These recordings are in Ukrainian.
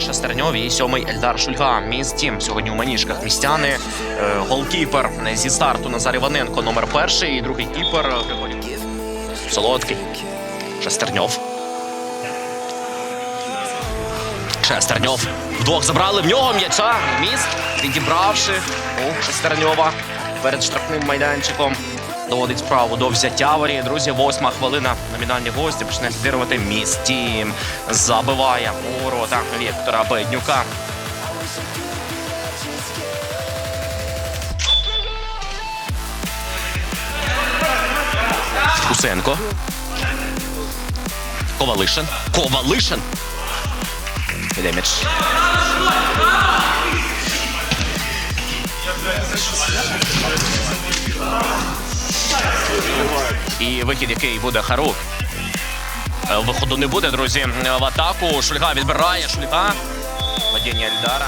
Шестерньов і сьомий Ельдар Шульга. Міс Дім сьогодні у маніжках містяни. Е, голкіпер зі старту Назар Іваненко номер перший. І другий кіпер Григорій Солодкий. Шестерньов. Шестерньов. Вдвох забрали в нього м'яча. Міст відібравши у Шестерньова перед штрафним майданчиком. Доводить справу до взяття воріт. Друзі, восьма хвилина. Номінальні гості почне лідирувати місті. Забиває ворота Віктора Беднюка. Усенко. Ковалишин. Ковалишин. М'яч. І вихід, який буде Харук. Е, Виходу не буде, друзі. Е, В атаку Шульга відбирає Шульга. Падіння Ельдара.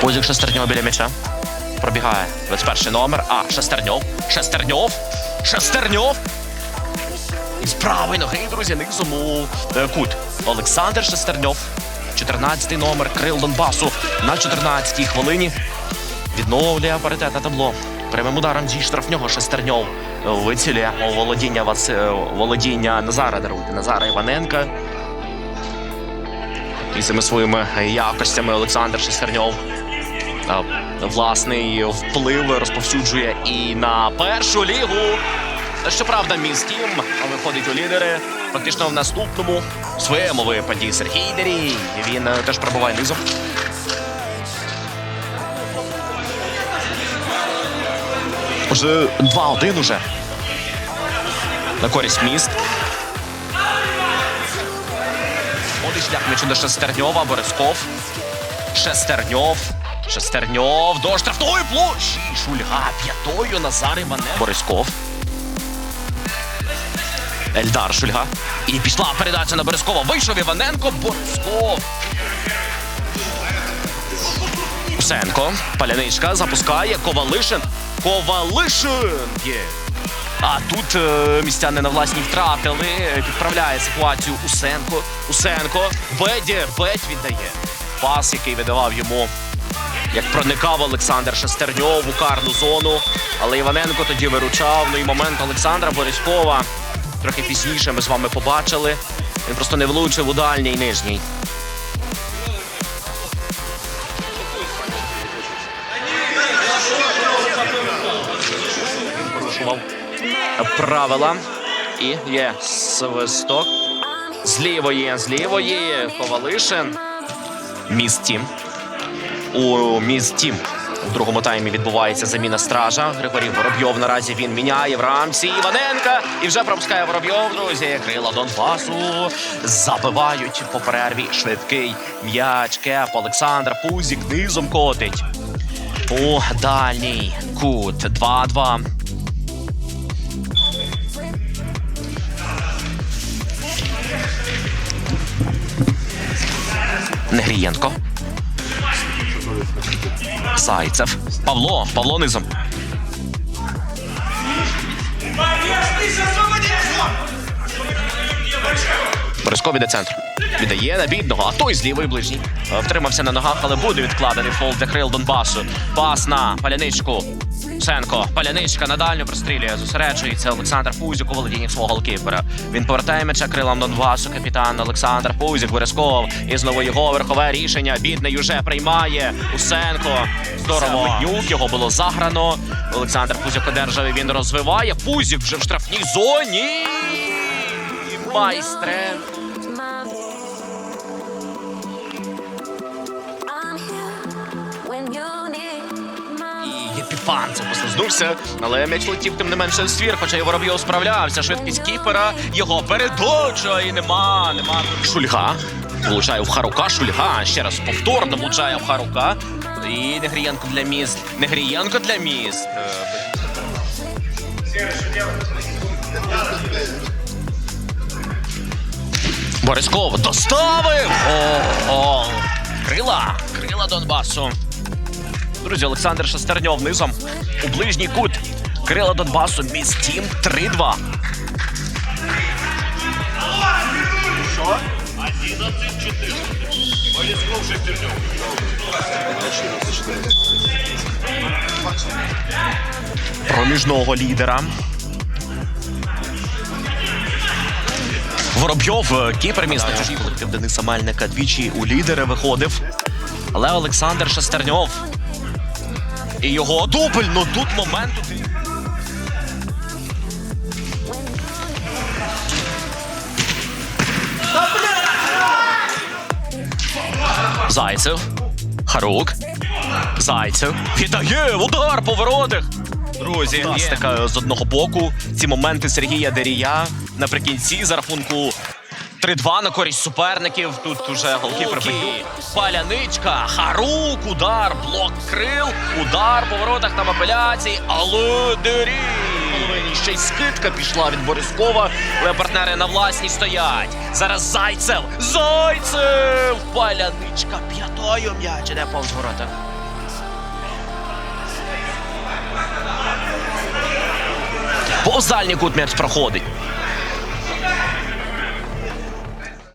Позік Шестерньов біля м'яча. Пробігає 21 номер. А, Шестерньов. Шестерньов. Шестерньов. З правої ноги, друзі, низом у е, кут. Олександр Шестерньов. 14-й номер Крил Донбасу на 14-й хвилині. Відновлює паритет на табло. Прямим ударом зі штрафнього Шестерньов вицілює володіння Вас... е, володіння Назара даруйте Назара Іваненка. І цими своїми якостями Олександр Шестерньов е, власний вплив розповсюджує і на першу лігу. Щоправда, міст Тім виходить у лідери. Фактично в наступному своєму випаді Сергій Дерій. Він е, теж пробуває низом. Уже 2-1 уже. На користь міст. Ходить шлях м'ячу до Шестерньова, Борисков. Шестерньов. Шестерньов до штрафної площі. Шульга п'ятою Назар Іваненко. Борисков. Ельдар Шульга. І пішла передача на Борискова. Вийшов Іваненко. Борисков. Усенко. Паляничка запускає. Ковалишин. Ковалишин! Є. А тут е, містяни на власні втратили. Підправляє ситуацію Усенко. Усенко. Беді. Бедь віддає. Пас, який видавав йому. Як проникав Олександр Шестерньов у карну зону. Але Іваненко тоді виручав. Ну і момент Олександра Борискова. Трохи пізніше ми з вами побачили. Він просто не влучив у дальній нижній. Правила. І є свисток. З лівої, з лівої Ковалишин. Місті. У місті. У другому таймі відбувається заміна стража. Григорій Воробйов наразі він міняє в рамці Іваненка. І вже пропускає Воробйов, друзі. Крила Донбасу забивають по перерві швидкий м'яч. Кеп Олександр Пузік низом котить. У дальній кут 2-2. Негрієнко. Зайцев. Павло. Павло низом. Бориско де центру. Віддає на бідного, а той з лівої ближній. Втримався на ногах, але буде відкладений фол для крил Донбасу. Пас на паляничку. Сенко, паляничка на дальню прострілює. Зосереджується Олександр Пузюк у володінні свого голкіпера. Він повертає м'яча крилам Донбасу. Капітан Олександр Пузюк Борисков. І знову його верхове рішення. Бідний уже приймає. Усенко. Здорово. Юк його було заграно. Олександр Пузюк одержав. і Він розвиває. Пузюк вже в штрафній зоні. Майстре. І Єпіфанцев послизнувся, але м'яч летів тим не менше в ствір, хоча і Воробйов справлявся. Швидкість кіпера його передоча і нема, нема. Шульга влучає в Харука. Шульга ще раз повторно влучає в Харука. І Негрієнко для міст. Негрієнко для міст. Борисков доставив! О, Крила! Крила Донбасу. Друзі, Олександр Шестерньов низом у ближній кут. Крила Донбасу, містім 3-2. 11-14. Борисков Шестернев. проміжного лідера. Воробйов, е, кіпер міста чужий колектив Дениса Мельника двічі у лідери виходив. Але Олександр Шестерньов. І його дубль, ну тут момент. Зайцев. Харук. Зайцев. Віддає удар по воротах. Друзі, з одного боку. Ці моменти Сергія Дерія наприкінці за рахунку 3-2 на користь суперників. Тут уже голкіпер Бенюк. Паляничка, Харук, удар, блок крил, удар по воротах там апеляції, але. Половині ще й скидка пішла від Борискова, але партнери на власній стоять. Зараз Зайцев! Зайцев! Паляничка п'ятою м'яч іде повз ворота. Повз дальній кут м'яч проходить.